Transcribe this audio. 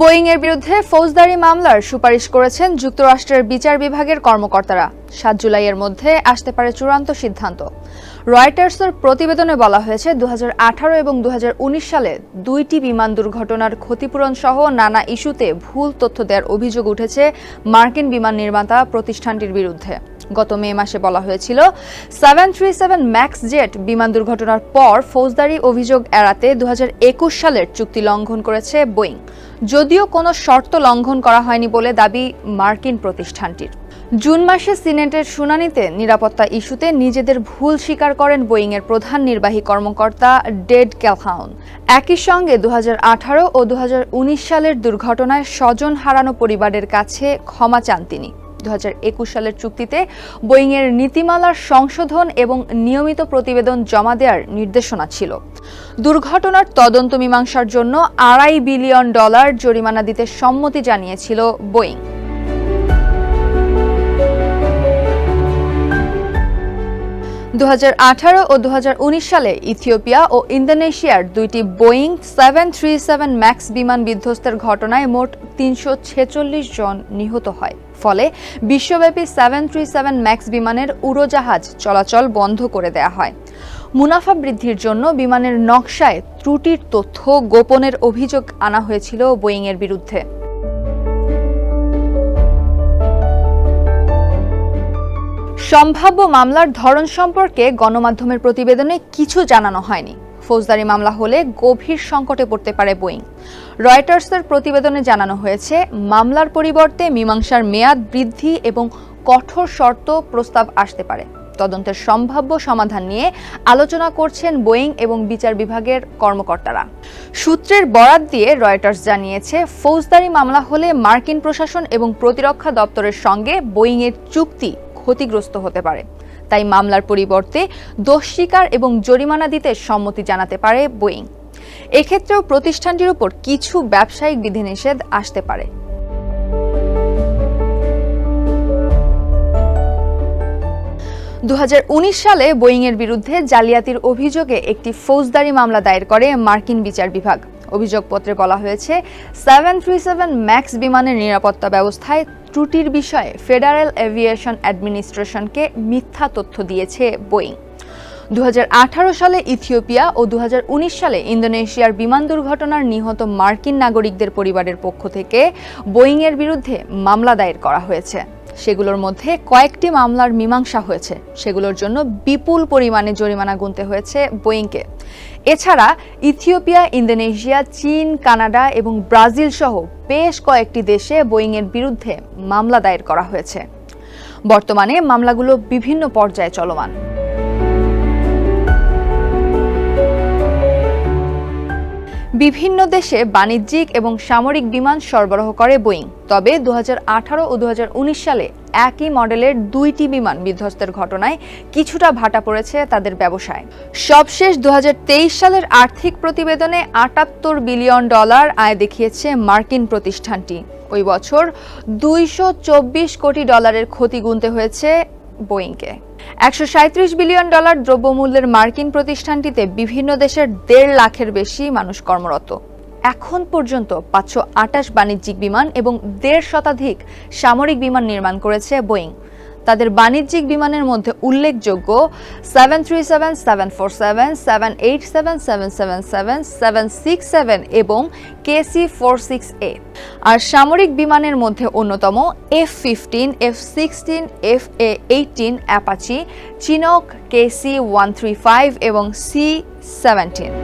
Boeing এর বিরুদ্ধে ফৌজদারি মামলার সুপারিশ করেছেন যুক্তরাষ্ট্রের বিচার বিভাগের কর্মকর্তারা। সাত জুলাইয়ের মধ্যে আসতে পারে চূড়ান্ত সিদ্ধান্ত। রয়টার্সের প্রতিবেদনে বলা হয়েছে দু হাজার আঠারো এবং দু হাজার উনিশ সালে দুইটি বিমান দুর্ঘটনার ক্ষতিপূরণ সহ নানা ইস্যুতে ভুল তথ্য দেওয়ার অভিযোগ উঠেছে মার্কিন বিমান নির্মাতা প্রতিষ্ঠানটির বিরুদ্ধে। গত মে মাসে বলা হয়েছিল, seven three seven max jet বিমান দুর্ঘটনার পর ফৌজদারি অভিযোগ এড়াতে দু হাজার একুশ সালের চুক্তি লঙ্ঘন করেছে বোয়িং। যদিও কোনো শর্ত লঙ্ঘন করা হয়নি বলে দাবি মার্কিন প্রতিষ্ঠানটির। জুন মাসে সিনেটের শুনানিতে নিরাপত্তা ইস্যুতে নিজেদের ভুল স্বীকার করেন বোয়িংয়ের প্রধান নির্বাহী কর্মকর্তা ডেড ক্যালহাউন। একই সঙ্গে দু হাজার আঠারো ও দু হাজার উনিশ সালের দুর্ঘটনায় স্বজন হারানো পরিবারের কাছে ক্ষমা চান তিনি। দু হাজার একুশ সালের চুক্তিতে বোয়িংয়ের নীতিমালার সংশোধন এবং নিয়মিত প্রতিবেদন জমা দেওয়ার নির্দেশনা ছিল। দুর্ঘটনার তদন্ত মীমাংসার জন্য আড়াই বিলিয়ন ডলার জরিমানা দিতে সম্মতি জানিয়েছিল বোয়িং। দু হাজার আঠারো ও দু হাজার উনিশ সালে ইথিওপিয়া ও ইন্দোনেশিয়ার দুইটি Boeing seven three seven max বিমান বিধ্বস্তের ঘটনায় মোট তিনশো ছেচল্লিশ জন নিহত হয়। ফলে বিশ্বব্যাপী সেভেন থ্রি সেভেন ম্যাক্স বিমানের উড়োজাহাজ চলাচল বন্ধ করে দেয়া হয়। মুনাফা বৃদ্ধির জন্য বিমানের নকশায় ত্রুটির তথ্য গোপনের অভিযোগ আনা হয়েছিল বোয়িংয়ের বিরুদ্ধে। সম্ভাব্য মামলার ধরন সম্পর্কে গণমাধ্যমের প্রতিবেদনে কিছু জানানো হয়নি। ফৌজদারি মামলা হলে গভীর সংকটে পড়তে পারে বোয়িং। রয়টার্সের প্রতিবেদনে জানানো হয়েছে, মামলার পরিবর্তে মীমাংসার মেয়াদ বৃদ্ধি এবং কঠোর শর্ত প্রস্তাব আসতে পারে। তদন্তের সম্ভাব্য সমাধান নিয়ে আলোচনা করছেন বোয়িং এবং বিচার বিভাগের কর্মকর্তারা। সূত্রের বরাত দিয়ে রয়টার্স জানিয়েছে, ফৌজদারি মামলা হলে মার্কিন প্রশাসন এবং প্রতিরক্ষা দপ্তরের সঙ্গে বোয়িংয়ের চুক্তি ক্ষতিগ্রস্ত হতে পারে। তাই মামলার পরিবর্তে দোষ স্বীকার এবং জরিমানা দিতে সম্মতি জানাতে পারে বোয়িং। এক্ষেত্রেও প্রতিষ্ঠানটির উপর কিছু ব্যবসায়িক বিধিনিষেধ আসতে পারে। দুই হাজার উনিশ সালে বোয়িংয়ের বিরুদ্ধে জালিয়াতির অভিযোগে একটি ফৌজদারি মামলা দায়ের করে মার্কিন বিচার বিভাগ। অভিযোগপত্রে বলা হয়েছে, সেভেন থ্রি সেভেন ম্যাক্স বিমানের নিরাপত্তা ব্যবস্থায় ত্রুটির বিষয়ে ফেডারেল এভিয়েশন অ্যাডমিনিস্ট্রেশনকে মিথ্যা তথ্য দিয়েছে বোয়িং দুহাজার আঠারো সালে ইথিওপিয়া ও দু হাজার উনিশ সালে ইন্দোনেশিয়ার বিমান দুর্ঘটনার নিহত মার্কিন নাগরিকদের পরিবারের পক্ষ থেকে বোয়িংয়ের বিরুদ্ধে মামলা দায়ের করা হয়েছে। সেগুলোর মধ্যে কয়েকটি মামলার মীমাংসা হয়েছে। সেগুলোর জন্য বিপুল পরিমাণে জরিমানা গুনতে হয়েছে বোয়িংকে এছাড়া ইথিওপিয়া, ইন্দোনেশিয়া, চীন, কানাডা এবং ব্রাজিল সহ বেশ কয়েকটি দেশে বোয়িংয়ের বিরুদ্ধে মামলা দায়ের করা হয়েছে। বর্তমানে মামলাগুলো বিভিন্ন পর্যায়ে চলমান। বিভিন্ন দেশে বাণিজ্যিক এবং সামরিক বিমান সরবরাহ করে বোয়িং। তবে দু হাজার আঠারো ও দু হাজার উনিশ সালে একই মডেলের দুইটি বিমান বিধ্বস্তের ঘটনায় কিছুটা ভাটা পড়েছে তাদের ব্যবসায়। সবশেষ দু হাজার তেইশ সালের আর্থিক প্রতিবেদনে আটাত্তর বিলিয়ন ডলার আয় দেখিয়েছে মার্কিন প্রতিষ্ঠানটি। ওই বছর দুইশো চব্বিশ কোটি ডলারের ক্ষতি গুনতে হয়েছে বোয়িংকে। একশো বিলিয়ন ডলার দ্রব্যমূল্যের মার্কিন প্রতিষ্ঠানটিতে বিভিন্ন দেশের দেড় লাখের বেশি মানুষ কর্মরত। এখন পর্যন্ত পাঁচশো আটাশ বাণিজ্যিক বিমান এবং দেড় শতাধিক সামরিক বিমান নির্মাণ করেছে বোয়িং। তাদের বাণিজ্যিক বিমানের মধ্যে উল্লেখযোগ্য seven three seven seven four seven seven eight seven seven seven seven seven six seven এবং কেসি ফোর সিক্স এ আর সামরিক বিমানের মধ্যে অন্যতম F fifteen F sixteen F A eighteen Apache Chinook KC one three five এবং C seventeen